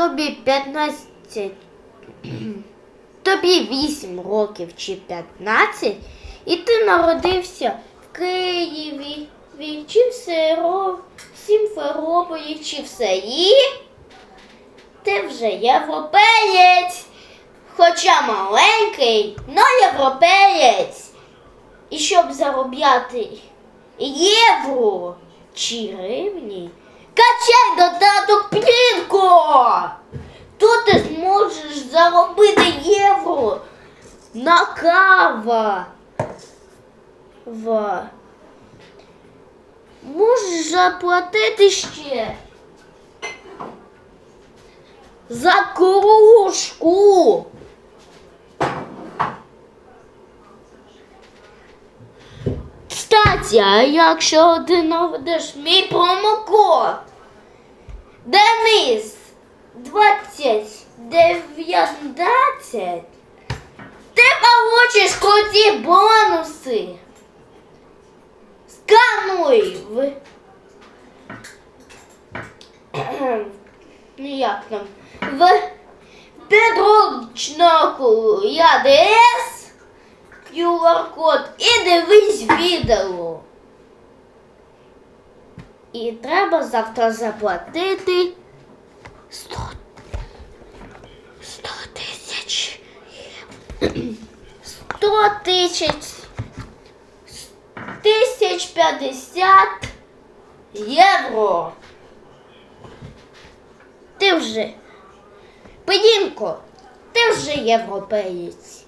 тобі 15, тобі 8 років чи 15, і ти народився в Києві, ві- чи в Сімферополі, чи в селі, ти вже європеєць. Хоча маленький, но європеєць. І щоб заробляти євро чи гривні, качай додаток плінко. Тут ти зможеш заробити євро на кава. Ва. Можеш заплатити ще за кружку. Кстати, а якщо ти наведеш мій промокод 2019, ти получиш круті бонуси. Скануй в ну як там в підручнику ЯДС QR-код і дивись відео. І треба завтра заплатити 100, 100 тисяч. 100 тисяч. Тисяч 50 євро. Ти вже, Педінко, ти вже європеєць.